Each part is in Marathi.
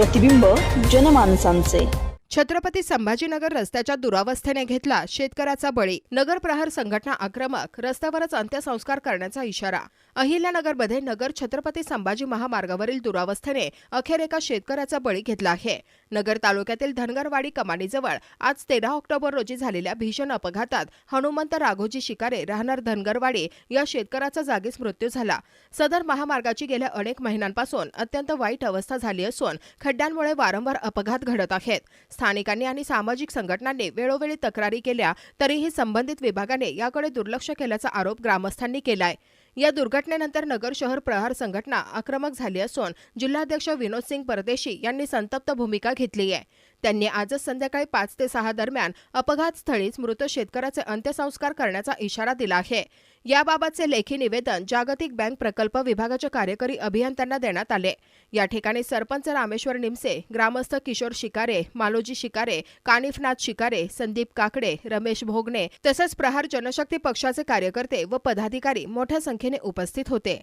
प्रतिबिंब जनमानसांचे. छत्रपती संभाजीनगर रस्त्याच्या दुरावस्थेने घेतला शेतकऱ्याचा बळी. नगर प्रहार संघटना आक्रमक रस्त्यावरच अंत्यसंस्कार करण्याचा इशारा. अहिल्यानगरमध्ये नगर छत्रपती संभाजी महामार्गावरील दुरावस्थेने अखेर एका शेतकऱ्याचा बळी घेतला आहे. नगर तालुक्यातील धनगरवाडी कमानीजवळ आज तेरा ऑक्टोबर रोजी झालेल्या भीषण अपघातात हनुमंत राघोजी शिकारे राहणार धनगरवाडी या शेतकऱ्याचा जागीच मृत्यू झाला. सदर महामार्गाची गेल्या अनेक महिन्यांपासून अत्यंत वाईट अवस्था झाली असून खड्ड्यांमुळे वारंवार अपघात घडत आहेत. स्थानिकांनी आणि सामाजिक संघटनांनी वेळोवेळी तक्रारी केल्या तरीही संबंधित विभागाने याकडे दुर्लक्ष केल्याचा आरोप ग्रामस्थांनी केलाय. या दुर्घटनेनंतर नगर शहर प्रहार संघटना आक्रमक झाली असून जिल्हाध्यक्ष विनोद सिंग परदेशी यांनी संतप्त भूमिका घेतली आहे. त्यांनी आजच संध्याकाळी पाच ते सहा दरम्यान अपघातस्थळीच मृत शेतकऱ्याचे अंत्यसंस्कार करण्याचा इशारा दिला आहे. याबाबतचे लेखी निवेदन जागतिक बँक प्रकल्प विभागाच्या कार्यकारी अभियंत्यांना देण्यात आले. या ठिकाणी सरपंच रामेश्वर निमसे ग्रामस्थ किशोर शिकारे मालोजी शिकारे कानिफनाथ शिकारे संदीप काकडे रमेश भोगणे तसंच प्रहार जनशक्ती पक्षाचे कार्यकर्ते व पदाधिकारी मोठ्या संख्येने उपस्थित होते.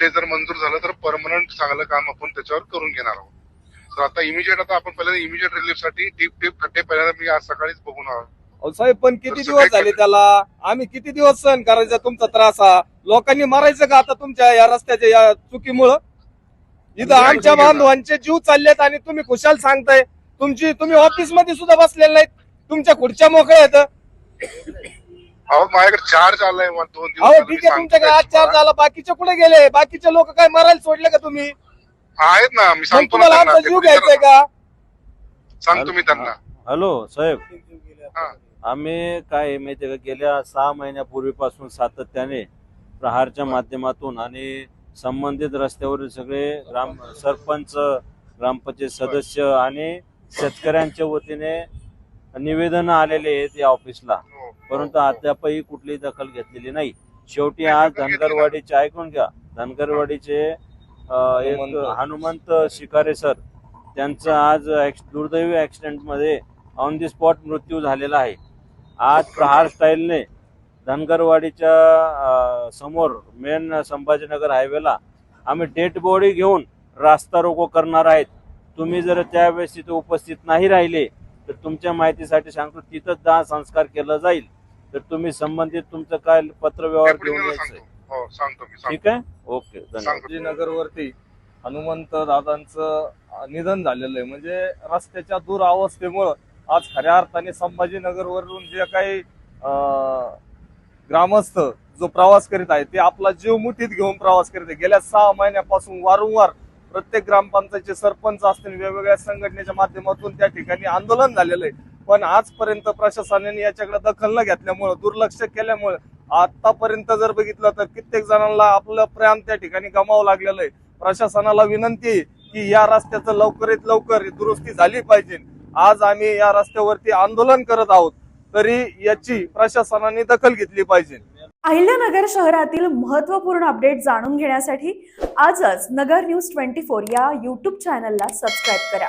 ते जर मंजूर झालं तर परमनंट चांगलं काम आपण त्याच्यावर करून घेणार आहोत. तर आता इमिजिएट आता आपण पहिल्यांदा इमिजिएट रिलीफसाठी टीप टीप खड्डे पहिल्यांदा मी आज सकाळीच बघून आलो. अहो साहेब पण किती दिवस झाले त्याला? आम्ही किती दिवस सहन करायचा तुमचा त्रास हा? लोकांनी मारायचं का आता तुमच्या या रस्त्याच्या या चुकीमुळं? इथं आमच्या. बांधवांचे जीव चाललेत आणि तुम्ही खुशाल सांगताय. तुमची तुम्ही ऑफिसमध्ये सुद्धा बसलेले नाहीत. तुमच्या खुर्च्या मोकळ्या आहेत. अहो माझ्याकडे चार्ज आलाय मला दोन दिवस अहो ठीक आहे तुमच्याकडे आज चार तुम्हाला. झाला बाकीचे कुठे गेले? बाकीचे लोक काय मरायला सोडले का तुम्ही? आहेत ना मी सांगतो ना तुम्हाला त्यांना, आमचा ते जीव घ्यायचाय विचारा. का? सांगतो मी त्यांना. हॅलो साहेब. हा. आम्ही काय आहे माहितीये का गेल्या सहा महिन्यापूर्वीपासून सातत्याने प्रहारच्या माध्यमातून आणि संबंधित रस्त्यावरील सगळे ग्राम सरपंच ग्रामपंचायत सदस्य आणि शेतकऱ्यांच्या वतीने निवेदन आलेले आहेत या ऑफिसला. हो. परंतु अद्यापही कुठलीही दखल घेतलेली नाही. शेवटी आज धनगरवाडीचे ऐकून घ्या. धनगरवाडीचे एक हनुमंत. शिकारे सर त्यांचं आज दुर्दैवी ऍक्सिडेंटमध्ये ऑन दी स्पॉट मृत्यू झालेला आहे. आज प्रहार स्टाईलने धनगरवाडीच्या समोर मेन संभाजीनगर हायवेला आम्ही डेड बॉडी घेऊन रास्ता रोको करणार आहेत. तुम्ही जर त्यावेळेस तिथे उपस्थित नाही राहिले तर तुमच्या माहितीसाठी सांगतो तिथंच दहा संस्कार केलं जाईल. तर तुम्ही संबंधित तुमचं काय पत्र व्यवहार डेप्युटी घेऊन सांगतो. हो ठीक आहे? ओके धन्यवाद. नगर वरती हनुमंत दादांचं निधन झालेलं आहे. म्हणजे रस्त्याच्या दुरावस्थेमुळं आज खऱ्या अर्थाने संभाजीनगर वरून जे काही ग्रामस्थ जो प्रवास करीत आहे ते आपला जीव मुठीत घेऊन प्रवास करीत आहे. गेल्या सहा महिन्यापासून वारंवार प्रत्येक ग्रामपंचायतचे सरपंच असतील वेगवेगळ्या संघटनेच्या माध्यमातून त्या ठिकाणी आंदोलन झालेलं आहे. पण आजपर्यंत प्रशासनाने याच्याकडे दखल न घेतल्यामुळं दुर्लक्ष केल्यामुळे आतापर्यंत जर बघितलं तर कित्येक जणांना आपलं प्राण त्या ठिकाणी गमावं लागलेलं आहे. प्रशासनाला विनंती आहे की या रस्त्याचं लवकरात लवकर दुरुस्ती झाली पाहिजे. आज आम्ही या रस्त्यावरती आंदोलन करत आहोत तरी याची प्रशासनाने दखल घेतली पाहिजे. अहिल्यानगर शहरातील महत्त्वपूर्ण अपडेट जाणून घेण्यासाठी आजच नगर न्यूज ट्वेंटी फोर या युट्यूब चॅनलला सबस्क्राईब करा.